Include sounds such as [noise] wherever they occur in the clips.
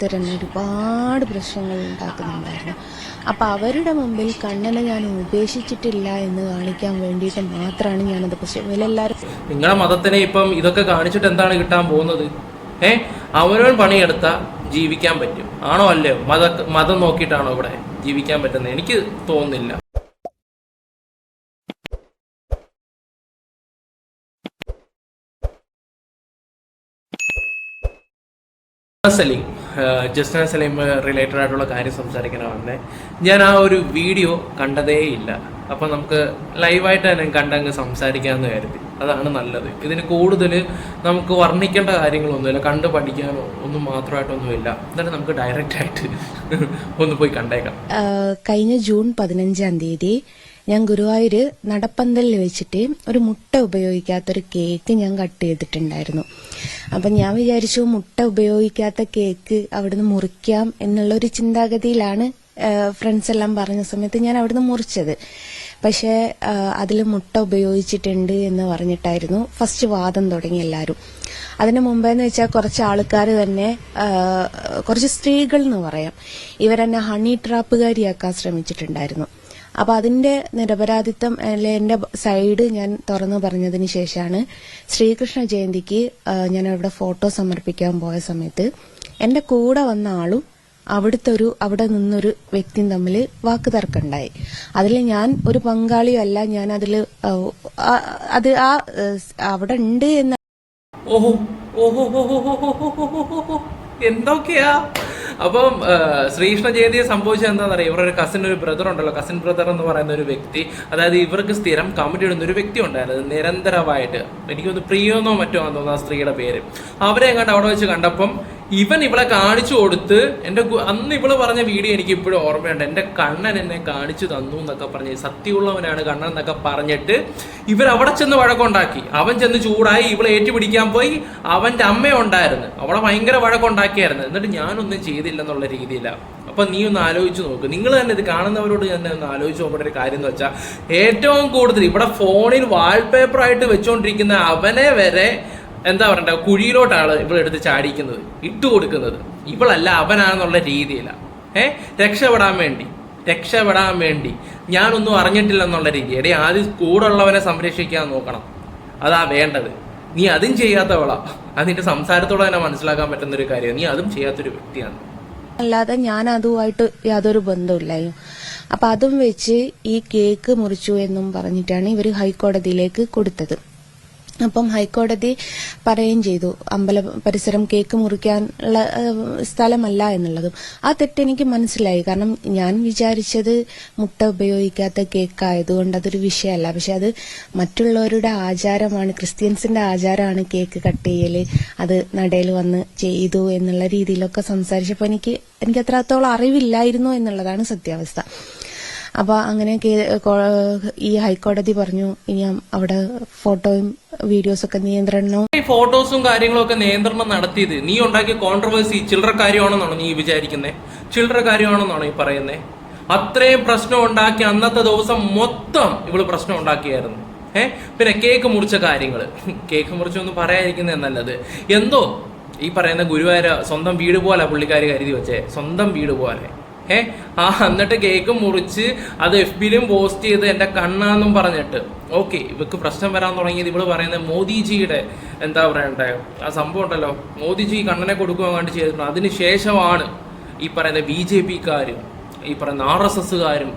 തന്നെ ഒരുപാട് പ്രശ്നങ്ങൾ ഉണ്ടാക്കുന്നുണ്ടായിരുന്നു. അപ്പം അവരുടെ മുമ്പിൽ കണ്ണനെ ഞാൻ ഉപേക്ഷിച്ചിട്ടില്ല എന്ന് കാണിക്കാൻ വേണ്ടിയിട്ട് മാത്രമാണ് ഞാനത് പക്ഷേ ഇവരെല്ലാവരും നിങ്ങളുടെ മതത്തിനെ ഇപ്പം ഇതൊക്കെ കാണിച്ചിട്ട് എന്താണ് കിട്ടാൻ പോകുന്നത്? ഏ? അവരവൻ പണിയെടുത്ത ജീവിക്കാൻ പറ്റും. ആണോ അല്ലേ മത മതം നോക്കിയിട്ടാണോ ഇവിടെ ജീവിക്കാൻ പറ്റുന്നത്? എനിക്ക് തോന്നുന്നില്ല. സലീം ജസ്ന സലീം റിലേറ്റഡ് ആയിട്ടുള്ള കാര്യം സംസാരിക്കാനാണ് വന്നേ. ഞാൻ ആ ഒരു വീഡിയോ കണ്ടതേ ഇല്ല. അപ്പൊ നമുക്ക് ലൈവായിട്ട് തന്നെ കണ്ടങ്ങ് സംസാരിക്കാമെന്ന് കരുതി. അതാണ് നല്ലത്. ഇതിന് കൂടുതൽ നമുക്ക് വർണിക്കേണ്ട കാര്യങ്ങളൊന്നുമില്ല. കണ്ട് പഠിക്കാനോ ഒന്നും മാത്രമായിട്ടൊന്നുമില്ല. എന്നാലും നമുക്ക് ഡയറക്റ്റ് ആയിട്ട് [laughs] ഒന്ന് പോയി കണ്ടേക്കാം. കഴിഞ്ഞ ജൂൺ പതിനഞ്ചാം തീയതി ഞാൻ ഗുരുവായൂര് നടപ്പന്തലിൽ വെച്ചിട്ട് ഒരു മുട്ട ഉപയോഗിക്കാത്തൊരു കേക്ക് ഞാൻ കട്ട് ചെയ്തിട്ടുണ്ടായിരുന്നു. അപ്പം ഞാൻ വിചാരിച്ചു മുട്ട ഉപയോഗിക്കാത്ത കേക്ക് അവിടുന്ന് മുറിക്കാം എന്നുള്ള ഒരു ചിന്താഗതിയിലാണ് ഫ്രണ്ട്സ് എല്ലാം പറഞ്ഞ സമയത്ത് ഞാൻ അവിടുന്ന് മുറിച്ചത്. പക്ഷേ അതിൽ മുട്ട ഉപയോഗിച്ചിട്ടുണ്ട് എന്ന് പറഞ്ഞിട്ടായിരുന്നു ഫസ്റ്റ് വാദം തുടങ്ങി എല്ലാവരും അതിന് മുമ്പേന്ന് വെച്ചാൽ കുറച്ച് ആൾക്കാർ തന്നെ കുറച്ച് സ്ത്രീകൾ എന്ന് പറയാം. ഇവരെന്നെ ഹണി ട്രാപ്പുകാരിയാക്കാൻ ശ്രമിച്ചിട്ടുണ്ടായിരുന്നു. അപ്പൊ അതിന്റെ നിരപരാധിത്വം അല്ലെ എന്റെ സൈഡ് ഞാൻ തുറന്നു പറഞ്ഞതിന് ശേഷമാണ് ശ്രീകൃഷ്ണ ജയന്തിക്ക് ഞാൻ അവിടെ ഫോട്ടോ സമർപ്പിക്കാൻ പോയ സമയത്ത് എന്റെ കൂടെ വന്ന ആളും അവിടുത്തെ ഒരു അവിടെ നിന്നൊരു വ്യക്തിയും തമ്മിൽ വാക്ക് തർക്കമുണ്ടായി അതിൽ ഞാൻ ഒരു പങ്കാളിയും അല്ല ഞാൻ അതിൽ അത് ആ അവിടെ ഉണ്ട് എന്ന് ഓഹോ ഓഹോ. എന്തൊക്കെയാ അപ്പം ശ്രീകൃഷ്ണ ജയന്തിയെ സംഭവിച്ചത് എന്താണെന്ന് അറിയാം ഇവരുടെ കസിൻ ഒരു ബ്രദർ ഉണ്ടല്ലോ. കസിൻ ബ്രദർ എന്ന് പറയുന്ന ഒരു വ്യക്തി. അതായത് ഇവർക്ക് സ്ഥിരം കമന്റ് ഇടുന്ന ഒരു വ്യക്തി ഉണ്ടായിരുന്നു. നിരന്തരമായിട്ട്. എനിക്കൊന്ന് പ്രിയോന്നോ മറ്റോ ആണെന്ന് തോന്നുന്നു ആ സ്ത്രീയുടെ പേര്. അവരെ കണ്ട് അവിടെ വെച്ച് കണ്ടപ്പം ഇവൻ ഇവളെ കാണിച്ചു കൊടുത്ത് എന്റെ അന്ന് ഇവൾ പറഞ്ഞ വീഡിയോ എനിക്ക് ഇപ്പോഴും ഓർമ്മയുണ്ട്. എന്റെ കണ്ണൻ എന്നെ കാണിച്ചു തന്നു എന്നൊക്കെ പറഞ്ഞ്. സത്യമുള്ളവനാണ് കണ്ണൻ എന്നൊക്കെ പറഞ്ഞിട്ട് ഇവർ അവിടെ ചെന്ന് വഴക്കുണ്ടാക്കി. അവൻ ചെന്ന് ചൂടായി ഇവളെ ഏറ്റുപിടിക്കാൻ പോയി. അവന്റെ അമ്മ ഉണ്ടായിരുന്നു. അവളെ ഭയങ്കര വഴക്കുണ്ടാക്കിയായിരുന്നു. എന്നിട്ട് ഞാനൊന്നും ചെയ്തില്ലെന്നുള്ള രീതിയിലാണ് അപ്പൊ നീ ഒന്ന് ആലോചിച്ച് നോക്ക്. നിങ്ങൾ തന്നെ ഇത് കാണുന്നവരോട് തന്നെ ഒന്ന് ആലോചിച്ച് നോക്കേണ്ട ഒരു കാര്യം എന്ന് വെച്ചാൽ ഏറ്റവും കൂടുതൽ ഇവിടെ ഫോണിൽ വാൾപേപ്പറായിട്ട് വെച്ചുകൊണ്ടിരിക്കുന്ന അവനെ വരെ എന്താ പറയണ്ട കുഴിയിലോട്ടാണ് ഇവളെടുത്ത് ചാടിക്കുന്നത് ഇട്ട് കൊടുക്കുന്നത് ഇവളല്ല അവനാണെന്നുള്ള രീതിയിലാണ് ഏഹ് രക്ഷപ്പെടാൻ വേണ്ടി രക്ഷപ്പെടാൻ വേണ്ടി. ഞാനൊന്നും അറിഞ്ഞിട്ടില്ല എന്നുള്ള രീതി. എടേ ആദ്യം കൂടുള്ളവനെ സംരക്ഷിക്കാൻ നോക്കണം. അതാ വേണ്ടത്. നീ അതും ചെയ്യാത്തവളാ. അത് നിന്റെ സംസാരത്തോടെ തന്നെ മനസ്സിലാക്കാൻ പറ്റുന്ന ഒരു കാര്യം നീ അതും ചെയ്യാത്തൊരു വ്യക്തിയാണ്. അല്ലാതെ ഞാൻ അതുമായിട്ട് യാതൊരു ബന്ധമില്ലായിരുന്നു അപ്പൊ അതും വെച്ച് ഈ കേക്ക് മുറിച്ചു എന്നും പറഞ്ഞിട്ടാണ് ഇവർ ഹൈക്കോടതിയിലേക്ക് കൊടുത്തത്. അപ്പം ഹൈക്കോടതി പറയുകയും ചെയ്തു. അമ്പല പരിസരം കേക്ക് മുറിക്കാനുള്ള സ്ഥലമല്ല എന്നുള്ളതും. ആ തെറ്റെനിക്ക് മനസ്സിലായി. കാരണം ഞാൻ വിചാരിച്ചത് മുട്ട ഉപയോഗിക്കാത്ത കേക്ക് ആയതുകൊണ്ട് അതൊരു വിഷയമല്ല. പക്ഷെ അത് മറ്റുള്ളവരുടെ ആചാരമാണ്. ക്രിസ്ത്യൻസിന്റെ ആചാരമാണ് കേക്ക് കട്ട് ചെയ്യൽ. അത് നടയിൽ വന്ന് ചെയ്തു എന്നുള്ള രീതിയിലൊക്കെ സംസാരിച്ചപ്പോൾ എനിക്ക് എനിക്ക് അത്രത്തോളം അറിവില്ലായിരുന്നു എന്നുള്ളതാണ് സത്യാവസ്ഥ. അപ്പൊ അങ്ങനെ ഈ ഹൈക്കോടതി പറഞ്ഞു ഇനി അവിടെ ഫോട്ടോയും വീഡിയോസൊക്കെ നിയന്ത്രണം? ഈ ഫോട്ടോസും കാര്യങ്ങളും ഒക്കെ നിയന്ത്രണം നടത്തിയത്. നീ ഉണ്ടാക്കിയ കോൺട്രവേഴ്സി ചില്ലറ കാര്യമാണെന്നാണോ നീ വിചാരിക്കുന്നത് ചില്ലറ കാര്യമാണെന്നാണോ ഈ പറയുന്നേ? അത്രയും പ്രശ്നം ഉണ്ടാക്കി അന്നത്തെ ദിവസം മൊത്തം ഇവൾ പ്രശ്നം ഉണ്ടാക്കിയായിരുന്നു. ഏ? പിന്നെ കേക്ക് മുറിച്ച കാര്യങ്ങൾ [laughs] കേക്ക് മുറിച്ചൊന്നും പറയാതിരിക്കുന്നത് നല്ലത്. എന്തോ? ഈ പറയുന്ന ഗുരുവായൂര സ്വന്തം വീട് പോലെ പുള്ളിക്കാർ കരുതി വെച്ചേ. സ്വന്തം വീട് പോലെ. ഏ ആ എന്നിട്ട് കേക്ക് മുറിച്ച് അത് എഫ് ബിയിലും പോസ്റ്റ് ചെയ്ത് എന്റെ കണ്ണാന്നും പറഞ്ഞിട്ട്. ഓക്കെ ഇവക്ക് പ്രശ്നം വരാൻ തുടങ്ങിയത് ഇവൾ പറയുന്നത് മോദിജിയുടെ എന്താ പറയണ്ടേ ആ സംഭവം ഉണ്ടല്ലോ. മോദിജി കണ്ണനെ കൊടുക്കുക കണ്ട് ചെയ്തിട്ടുണ്ട്. അതിന് ശേഷമാണ് ഈ പറയുന്ന ബി ജെ പിക്കാരും ഈ പറയുന്ന ആർ എസ് എസ്സുകാരും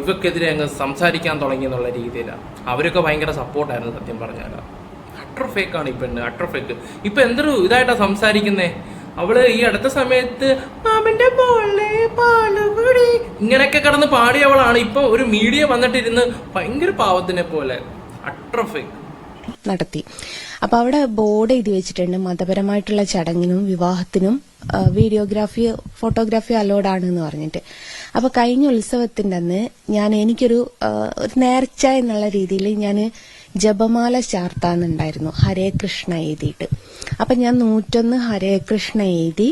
ഇവക്കെതിരെ അങ്ങ് സംസാരിക്കാൻ തുടങ്ങി എന്നുള്ള രീതിയിലാണ് അവരൊക്കെ ഭയങ്കര സപ്പോർട്ടായിരുന്നു സത്യം പറഞ്ഞാൽ അട്രഫേക്കാണ് ഈ പെണ്ണ് അട്ടർ ഫേക്ക്. ഇപ്പൊ എന്തൊരു ഇതായിട്ടാ സംസാരിക്കുന്നേ? അവൾ ഈ അടുത്ത സമയത്ത് മാമന്റെ പോലെ ഇങ്ങനെയൊക്കെ കിടന്ന് പാടിയവളാണ് ഇപ്പൊ ഒരു മീഡിയ വന്നിട്ടിരുന്ന് ഭയങ്കര പാവത്തിനെ പോലെ. അട്രഫിക്. നടത്തി. അപ്പൊ അവിടെ ബോർഡ് എഴുതി വെച്ചിട്ടുണ്ട്. മതപരമായിട്ടുള്ള ചടങ്ങിനും വിവാഹത്തിനും വീഡിയോഗ്രാഫി ഫോട്ടോഗ്രാഫി അലോഡ് ആണ് എന്ന് പറഞ്ഞിട്ട്. അപ്പൊ കഴിഞ്ഞ ഉത്സവത്തിന്റെ അന്ന് ഞാൻ എനിക്കൊരു ഒരു നേർച്ച എന്നുള്ള രീതിയിൽ ഞാൻ ജപമാല ചാർത്താന്നുണ്ടായിരുന്നു. ഹരേ കൃഷ്ണ എഴുതിയിട്ട്. അപ്പൊ ഞാൻ നൂറ്റൊന്ന് ഹരേ കൃഷ്ണ എഴുതി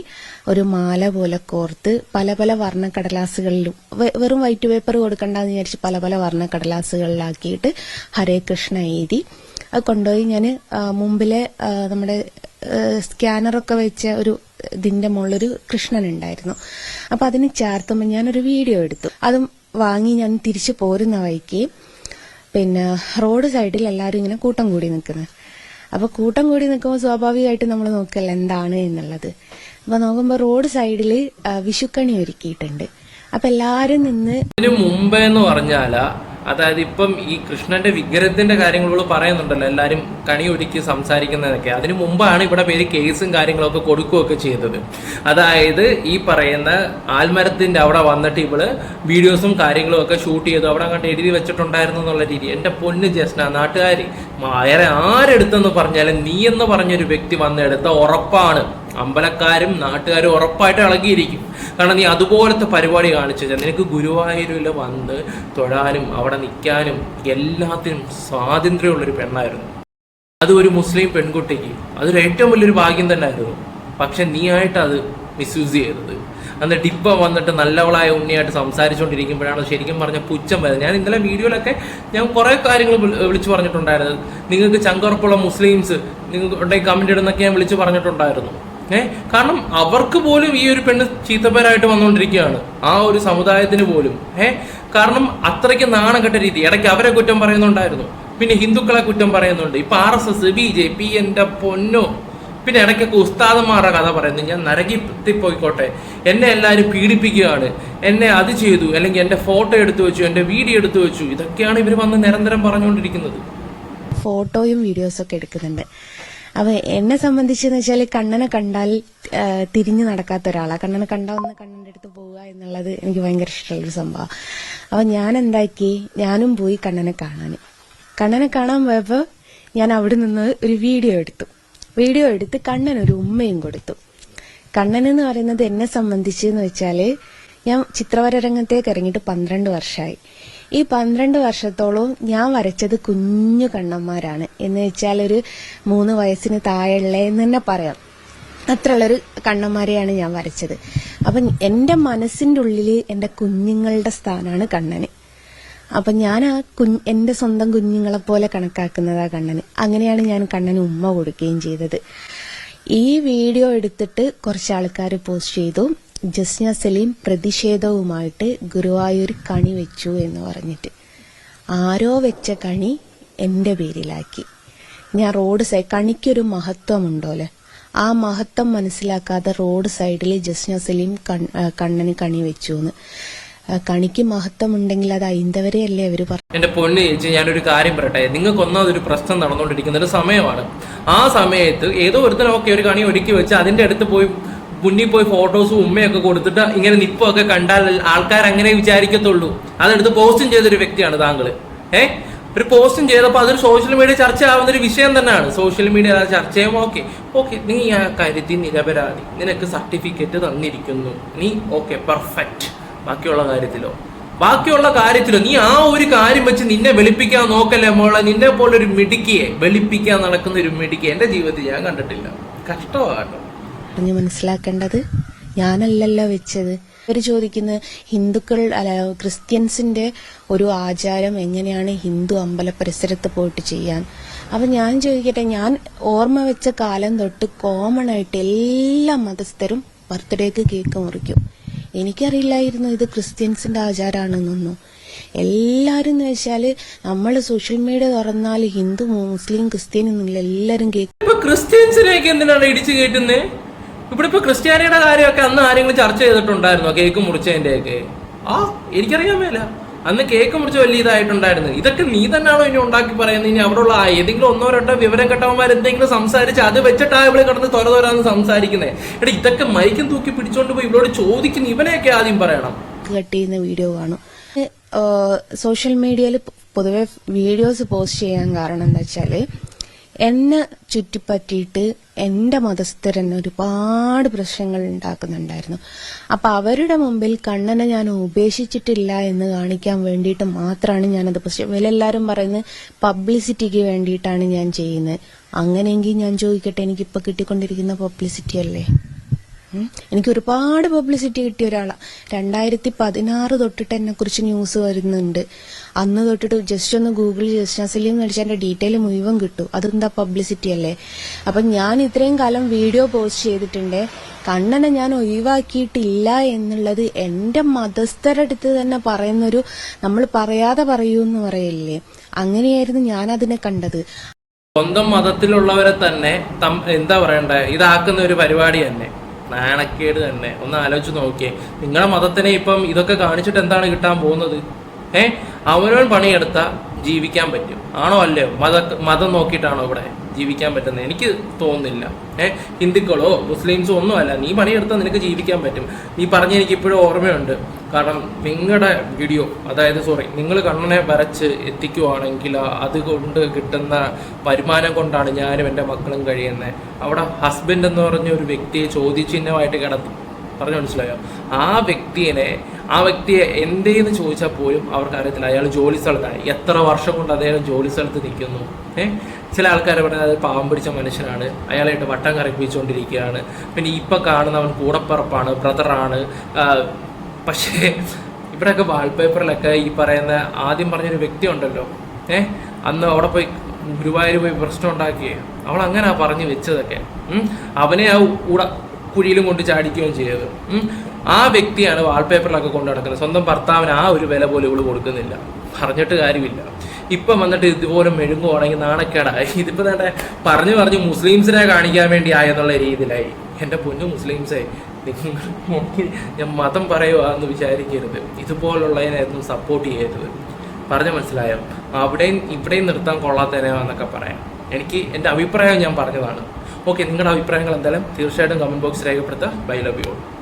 ഒരു മാല പോലെ കോർത്ത് പല പല വർണക്കടലാസുകളിലും വെറും വൈറ്റ് പേപ്പർ കൊടുക്കണ്ടെന്ന് വിചാരിച്ച് പല പല വർണക്കടലാസുകളിലാക്കിയിട്ട് ഹരേ കൃഷ്ണ എഴുതി. അത് കൊണ്ടുപോയി ഞാൻ മുമ്പിലെ നമ്മുടെ സ്കാനറൊക്കെ വെച്ച ഒരു ഇതിന്റെ മുകളിലൊരു കൃഷ്ണൻ ഉണ്ടായിരുന്നു അപ്പൊ അതിന് ചേർത്തുമ്പോൾ ഞാനൊരു വീഡിയോ എടുത്തു. അതും വാങ്ങി ഞാൻ തിരിച്ചു പോരുന്ന വഴിക്ക് പിന്നെ റോഡ് സൈഡിൽ എല്ലാവരും ഇങ്ങനെ കൂട്ടം കൂടി നിൽക്കുന്നത് അപ്പൊ കൂട്ടം കൂടി നിൽക്കുമ്പോൾ സ്വാഭാവികമായിട്ട് നമ്മൾ നോക്കല്ല എന്താണ് എന്നുള്ളത്. അപ്പൊ നോക്കുമ്പോൾ റോഡ് സൈഡിൽ വിഷുക്കണി ഒരുക്കിയിട്ടുണ്ട്. അപ്പൊ എല്ലാരും നിന്ന് ഇതിനു മുമ്പേ എന്ന് പറഞ്ഞാൽ അതായത് ഇപ്പം ഈ കൃഷ്ണന്റെ വിഗ്രഹത്തിന്റെ കാര്യങ്ങൾ പറയുന്നുണ്ടല്ലോ എല്ലാവരും കണി ഒരുക്കി സംസാരിക്കുന്നതൊക്കെ. അതിനു മുമ്പാണ് ഇവിടെ പേര് കേസും കാര്യങ്ങളൊക്കെ കൊടുക്കുകയൊക്കെ ചെയ്തത്. അതായത് ഈ പറയുന്ന ആൽമരത്തിന്റെ അവിടെ വന്നിട്ട് ഇവൾ വീഡിയോസും കാര്യങ്ങളും ഒക്കെ ഷൂട്ട് ചെയ്തു. അവിടെ അങ്ങോട്ട് എഴുതി വെച്ചിട്ടുണ്ടായിരുന്നു എന്നുള്ള രീതി. എന്റെ പൊന്ന് ജസ്ന നാട്ടുകാർ വേറെ ആരെടുത്തെന്ന് പറഞ്ഞാലും നീ എന്ന് പറഞ്ഞൊരു വ്യക്തി വന്നെടുത്ത ഉറപ്പാണ്. അമ്പലക്കാരും നാട്ടുകാരും ഉറപ്പായിട്ട് ഇളകിയിരിക്കും. കാരണം നീ അതുപോലത്തെ പരിപാടി കാണിച്ചു. നിനക്ക് ഗുരുവായൂരിൽ വന്ന് തൊഴാനും അവിടെ നിൽക്കാനും എല്ലാത്തിനും സ്വാതന്ത്ര്യമുള്ളൊരു പെണ്ണായിരുന്നു. അത് ഒരു മുസ്ലിം പെൺകുട്ടിക്ക്. അതൊരു ഏറ്റവും വലിയൊരു ഭാഗ്യം തന്നെയായിരുന്നു. പക്ഷെ നീ ആയിട്ട് അത് മിസ്യൂസ് ചെയ്തത് അന്ന് ഇപ്പം വന്നിട്ട് നല്ലവളായ ഉണ്ണിയായിട്ട് സംസാരിച്ചുകൊണ്ടിരിക്കുമ്പോഴാണ് ശരിക്കും പറഞ്ഞ പുച്ഛം വരുന്നത്. ഞാൻ ഇന്നലെ വീഡിയോയിലൊക്കെ ഞാൻ കുറേ കാര്യങ്ങൾ വിളി- വിളിച്ചു പറഞ്ഞിട്ടുണ്ടായിരുന്നു. നിങ്ങൾക്ക് ചങ്കുറപ്പുള്ള മുസ്ലിംസ് നിങ്ങൾക്ക് ഉണ്ടെങ്കിൽ കമന്റ് ഇടുന്നൊക്കെ ഞാൻ വിളിച്ചു പറഞ്ഞിട്ടുണ്ടായിരുന്നു. ഏ? കാരണം അവർക്ക് പോലും ഈ ഒരു പെണ്ണ് ചീത്തപ്പേരായിട്ട് വന്നുകൊണ്ടിരിക്കുകയാണ്. ആ ഒരു സമുദായത്തിന് പോലും. ഏ? കാരണം അത്രയ്ക്ക് നാണം കെട്ട രീതി. ഇടയ്ക്ക് അവരെ കുറ്റം പറയുന്നുണ്ടായിരുന്നു. പിന്നെ ഹിന്ദുക്കളെ കുറ്റം പറയുന്നുണ്ട്. ഇപ്പൊ R S S B J P എന്റെ പൊന്നോ. പിന്നെ ഇടയ്ക്കൊക്കെ ഉസ്താദന്മാരുടെ കഥ പറയുന്നു. ഞാൻ നരകി പോയിക്കോട്ടെ എന്നെ എല്ലാവരും പീഡിപ്പിക്കുകയാണ്. എന്നെ അത് ചെയ്തു. അല്ലെങ്കിൽ എന്റെ ഫോട്ടോ എടുത്തു വെച്ചു. എന്റെ വീഡിയോ എടുത്തു വെച്ചു. ഇതൊക്കെയാണ് ഇവർ വന്ന് നിരന്തരം പറഞ്ഞുകൊണ്ടിരിക്കുന്നത്. ഫോട്ടോയും വീഡിയോസും ഒക്കെ എടുക്കുന്നുണ്ട്. അപ്പൊ എന്നെ സംബന്ധിച്ചെന്ന് വെച്ചാൽ കണ്ണനെ കണ്ടാൽ തിരിഞ്ഞു നടക്കാത്ത ഒരാളാണ് കണ്ണനെ കണ്ടാ ഒന്ന് കണ്ണന്റെ അടുത്ത് പോവുക എന്നുള്ളത് എനിക്ക് ഭയങ്കര ഇഷ്ടമുള്ളൊരു സംഭവം. അപ്പൊ ഞാൻ എന്താക്കി ഞാനും പോയി കണ്ണനെ കാണാൻ കണ്ണനെ കാണാൻ പോയപ്പോ ഞാൻ അവിടെ നിന്ന് ഒരു വീഡിയോ എടുത്തു. വീഡിയോ എടുത്ത് കണ്ണൻ ഒരു ഉമ്മയും കൊടുത്തു. കണ്ണൻ എന്ന് പറയുന്നത് എന്നെ സംബന്ധിച്ചെന്ന് വെച്ചാൽ ഞാൻ ചിത്രവര രംഗത്തേക്ക് ഇറങ്ങിയിട്ട് പന്ത്രണ്ട് വർഷമായി ഈ പന്ത്രണ്ട് വർഷത്തോളവും ഞാൻ വരച്ചത് കുഞ്ഞു കണ്ണന്മാരാണ്. എന്ന് വെച്ചാൽ ഒരു മൂന്ന് വയസ്സിന് താഴെയുള്ള എന്ന് തന്നെ പറയാം. അത്രയുള്ളൊരു കണ്ണന്മാരെയാണ് ഞാൻ വരച്ചത്. അപ്പം എന്റെ മനസ്സിന്റെ ഉള്ളിൽ എന്റെ കുഞ്ഞുങ്ങളുടെ സ്ഥാനമാണ് കണ്ണന്. അപ്പൊ ഞാൻ ആ കുഞ്ഞ് എന്റെ സ്വന്തം കുഞ്ഞുങ്ങളെ പോലെ കണക്കാക്കുന്നതാ കണ്ണന്. അങ്ങനെയാണ് ഞാൻ കണ്ണന് ഉമ്മ കൊടുക്കുകയും ചെയ്തത്. ഈ വീഡിയോ എടുത്തിട്ട് കുറച്ച് ആൾക്കാർ പോസ്റ്റ് ചെയ്തു. ജസ്ന സലീം പ്രതിഷേധവുമായിട്ട് ഗുരുവായൂർ കണി വെച്ചു എന്ന് പറഞ്ഞിട്ട്. ആരോ വെച്ച കണി എന്റെ പേരിലാക്കി. ഞാൻ റോഡ് സൈഡ് കണിക്കൊരു മഹത്വമുണ്ടോലെ? ആ മഹത്വം മനസ്സിലാക്കാതെ റോഡ് സൈഡിൽ ജസ്ന സലീം കണ്ണന് കണി വെച്ചു എന്ന് കണിക്ക് മഹത്വം ഉണ്ടെങ്കിൽ അത് ഐന്തവരെയല്ലേ അവർ പറഞ്ഞു എന്റെ പൊന്ന് ചേച്ചി ഞാനൊരു കാര്യം പറയട്ടെ. നിങ്ങൾക്ക് ഒന്നാമതൊരു പ്രശ്നം നടന്നുകൊണ്ടിരിക്കുന്ന ഒരു സമയമാണ്. ആ സമയത്ത് ഏതോ ഒരുത്തനൊക്കെ ഒരു കണി ഒരുക്കി വെച്ച് അതിന്റെ അടുത്ത് പോയി മുന്നിൽ പോയി ഫോട്ടോസും ഉമ്മയൊക്കെ കൊടുത്തിട്ട് ഇങ്ങനെ നിപ്പൊക്കെ കണ്ടാൽ ആൾക്കാർ അങ്ങനെ വിചാരിക്കത്തുള്ളൂ. അതെടുത്ത് പോസ്റ്റും ചെയ്തൊരു വ്യക്തിയാണ് താങ്കൾ ഏ? ഒരു പോസ്റ്റും ചെയ്തപ്പോൾ അതൊരു സോഷ്യൽ മീഡിയ ചർച്ച ആവുന്ന ഒരു വിഷയം തന്നെയാണ്. സോഷ്യൽ മീഡിയ ചർച്ചയും ഓക്കെ. ഓക്കെ നീ ആ കാര്യത്തിൽ നിരപരാധി. നിനക്ക് സർട്ടിഫിക്കറ്റ് തന്നിരിക്കുന്നു. നീ ഓക്കെ പെർഫെക്റ്റ് ബാക്കിയുള്ള കാര്യത്തിലോ? ബാക്കിയുള്ള കാര്യത്തിലോ? നീ ആ ഒരു കാര്യം വെച്ച് നിന്നെ വെളുപ്പിക്കാൻ നോക്കല്ലേ മോളെ? നിന്നെ പോലെ ഒരു മിടുക്കിയെ വെളുപ്പിക്കാൻ നടക്കുന്ന ഒരു മിടുക്കിയെ. എന്റെ ജീവിതത്തിൽ ഞാൻ കണ്ടിട്ടില്ല. കഷ്ടമാണ്. പറഞ്ഞു മനസ്സിലാക്കേണ്ടത് ഞാനല്ലല്ലോ വെച്ചത്. ഇവർ ചോദിക്കുന്നത് ഹിന്ദുക്കൾ അല്ല ക്രിസ്ത്യൻസിന്റെ ഒരു ആചാരം എങ്ങനെയാണ് ഹിന്ദു അമ്പല പരിസരത്ത് പോയിട്ട് ചെയ്യാൻ? അപ്പൊ ഞാൻ ചോദിക്കട്ടെ ഞാൻ ഓർമ്മ വെച്ച കാലം തൊട്ട് കോമൺ ആയിട്ട് എല്ലാ മതസ്ഥരും ബർത്ത്ഡേക്ക് കേക്ക് മുറിക്കും. എനിക്കറിയില്ലായിരുന്നു ഇത് ക്രിസ്ത്യൻസിന്റെ ആചാരമാണെന്നൊന്നും എല്ലാരും എന്ന് വെച്ചാൽ നമ്മൾ സോഷ്യൽ മീഡിയ തുറന്നാൽ ഹിന്ദു മുസ്ലിം ക്രിസ്ത്യൻ എന്നില്ല എല്ലാരും കേക്ക് ക്രിസ്ത്യൻസിലേക്ക് എന്തിനാണ് ഇടിച്ചു കയറ്റുന്നത് ഇവിടെ ഇപ്പൊ ക്രിസ്ത്യാനിയുടെ കാര്യമൊക്കെ അന്ന് ആരെങ്കിലും ചർച്ച ചെയ്തിട്ടുണ്ടായിരുന്നോ? കേക്ക് മുറിച്ചതിന്റെ ഒക്കെ ആ എനിക്കറിയാൻ മേല. അന്ന് കേക്ക് മുറിച്ച് വലിയ ഇതായിട്ടുണ്ടായിരുന്നു. ഇതൊക്കെ നീ തന്നെയാണോ ഇനി ഉണ്ടാക്കി പറയുന്നത്? ഇനി അവിടെ ഉള്ള ഏതെങ്കിലും ഒന്നോ രണ്ടോ വിവരം കെട്ടവന്മാർ എന്തെങ്കിലും സംസാരിച്ച് അത് വെച്ചിട്ടാ ഇവിടെ കിടന്ന് തൊര തൊരാന്ന് സംസാരിക്കുന്നത് എടാ ഇതൊക്കെ മൈക്കും തൂക്കി പിടിച്ചോണ്ട് പോയി ഇവളോട് ചോദിക്കുന്ന ഇവനെയൊക്കെ ആദ്യം പറയണം. കട്ട് ചെയ്യുന്ന വീഡിയോ കാണും. സോഷ്യൽ മീഡിയയിൽ പൊതുവെ വീഡിയോസ് പോസ്റ്റ് ചെയ്യാൻ കാരണം എന്താ വെച്ചാൽ എന്നെ ചുറ്റിപ്പറ്റിയിട്ട് എന്റെ മതസ്ഥർ എന്നെ ഒരുപാട് പ്രശ്നങ്ങൾ ഉണ്ടാക്കുന്നുണ്ടായിരുന്നു. അപ്പൊ അവരുടെ മുമ്പിൽ കണ്ണനെ ഞാൻ ഉപേക്ഷിച്ചിട്ടില്ല എന്ന് കാണിക്കാൻ വേണ്ടിയിട്ട് മാത്രമാണ് ഞാനത് പോസ്റ്റ് ഇവരെല്ലാരും പറയുന്നത് പബ്ലിസിറ്റിക്ക് വേണ്ടിയിട്ടാണ് ഞാൻ ചെയ്യുന്നത്. അങ്ങനെയെങ്കിൽ ഞാൻ ചോദിക്കട്ടെ എനിക്കിപ്പോൾ കിട്ടിക്കൊണ്ടിരിക്കുന്ന പബ്ലിസിറ്റി അല്ലേ. എനിക്ക് ഒരുപാട് പബ്ലിസിറ്റി കിട്ടിയ ഒരാളാണ് രണ്ടായിരത്തി പതിനാറ് തൊട്ടിട്ട് എന്നെ കുറിച്ച് ന്യൂസ് വരുന്നുണ്ട്. അന്ന് തൊട്ടിട്ട് ജസ്റ്റ് ഒന്ന് ഗൂഗിളിൽ ജസ്റ്റ് സലീം എന്ന് അടിച്ചാൽ ഡീറ്റെയിൽ മുഴുവൻ കിട്ടും. അതെന്താ പബ്ലിസിറ്റി അല്ലേ? അപ്പൊ ഞാൻ ഇത്രയും കാലം വീഡിയോ പോസ്റ്റ് ചെയ്തിട്ടുണ്ട്. കണ്ണനെ ഞാൻ ഒഴിവാക്കിയിട്ടില്ല എന്നുള്ളത് എന്റെ മതസ്ഥരടുത്ത് തന്നെ പറയുന്നൊരു നമ്മൾ പറയാതെ പറയൂ എന്ന് പറയില്ലേ? അങ്ങനെയായിരുന്നു ഞാൻ അതിനെ കണ്ടത്. സ്വന്തം മതത്തിലുള്ളവരെ തന്നെ എന്താ പറയണ്ടേ? ഇതാക്കുന്ന ഒരു പരിപാടി തന്നെ. നാണക്കേട് തന്നെ. ഒന്ന് ആലോചിച്ച് നോക്കിയേ. നിങ്ങളുടെ മതത്തിനെ ഇപ്പം ഇതൊക്കെ കാണിച്ചിട്ട് എന്താണ് കിട്ടാൻ പോകുന്നത്? ഏ? അവനവൻ പണിയെടുത്താൽ ജീവിക്കാൻ പറ്റും. ആണോ അല്ലയോ? മത മതം നോക്കിയിട്ടാണോ ഇവിടെ ജീവിക്കാൻ പറ്റുന്നത്? എനിക്ക് തോന്നുന്നില്ല. ഏ? ഹിന്ദുക്കളോ മുസ്ലിംസോ ഒന്നുമല്ല. നീ പണിയെടുത്താൽ നിനക്ക് ജീവിക്കാൻ പറ്റും. നീ പറഞ്ഞ എനിക്ക് ഇപ്പോഴും ഓർമ്മയുണ്ട്. കാരണം നിങ്ങളുടെ വീഡിയോ അതായത് സോറി നിങ്ങൾ കണ്ണനെ വരച്ച് എത്തിക്കുവാണെങ്കിൽ അതുകൊണ്ട് കിട്ടുന്ന വരുമാനം കൊണ്ടാണ് ഞാനും എന്റെ മക്കളും കഴിയുന്നത് അവിടെ ഹസ്ബൻഡ് എന്ന് പറഞ്ഞ ഒരു വ്യക്തിയെ ചോദ്യചിഹ്നമായിട്ട് കിടന്നു പറഞ്ഞു മനസ്സിലായോ? ആ വ്യക്തിനെ ആ വ്യക്തിയെ എന്തേന്ന് ചോദിച്ചാൽ പോലും അവർക്ക് അറിയത്തില്ല അയാൾ ജോലി സ്ഥലത്താണ് എത്ര വർഷം കൊണ്ട് അദ്ദേഹം ജോലി സ്ഥലത്ത് നിൽക്കുന്നു? ഏഹ് ചില ആൾക്കാർ പറയുന്നത് പാവം പിടിച്ച മനുഷ്യനാണ്. അയാളായിട്ട് വട്ടം കറപ്പിച്ചുകൊണ്ടിരിക്കുകയാണ് പിന്നെ ഇപ്പം കാണുന്നവൻ കൂടപ്പറപ്പാണ് ബ്രദറാണ് പക്ഷേ ഇവിടെയൊക്കെ വാൾപേപ്പറിലൊക്കെ ഈ പറയുന്ന ആദ്യം പറഞ്ഞൊരു വ്യക്തി ഉണ്ടല്ലോ ഏ? അന്ന് അവിടെ പോയി ഗുരുവായൂർ പോയി പ്രശ്നം ഉണ്ടാക്കിയേ അവൾ അങ്ങനെ പറഞ്ഞു വെച്ചതൊക്കെ. അവനെ ആ ഉട കുഴിയിലും കൊണ്ട് ചാടിക്കുകയും ചെയ്തത്. ആ വ്യക്തിയാണ് വാൾപേപ്പറിലൊക്കെ കൊണ്ട് നടക്കുന്നത്. സ്വന്തം ഭർത്താവിന് ആ ഒരു വില പോലും ഇവൾ കൊടുക്കുന്നില്ല. പറഞ്ഞിട്ട് കാര്യമില്ല. ഇപ്പം വന്നിട്ട് ഇതുപോലെ മെഴുങ്ങുവാണെങ്കിൽ നാണക്കേടായി ഇതിപ്പോ തന്നെ പറഞ്ഞു പറഞ്ഞു മുസ്ലിംസിനെ കാണിക്കാൻ വേണ്ടി ആയെന്നുള്ള രീതിയിലായി. എന്റെ പൊന്നു മുസ്ലിംസേ നിങ്ങൾ ഞാൻ മതം പറയുക എന്ന് വിചാരിക്കരുത്. ഇതുപോലുള്ളതിനായിരുന്നു സപ്പോർട്ട് ചെയ്യരുത്. പറഞ്ഞു മനസ്സിലായോ? അവിടെയും ഇവിടെയും നിർത്താൻ കൊള്ളാത്തതിനെന്നൊക്കെ പറയാം. എനിക്ക് എന്റെ അഭിപ്രായം ഞാൻ പറഞ്ഞതാണ്. ഓക്കെ നിങ്ങളുടെ അഭിപ്രായങ്ങൾ എന്തായാലും തീർച്ചയായിട്ടും കമന്റ് ബോക്സ് രേഖപ്പെടുത്തുക. Bye love you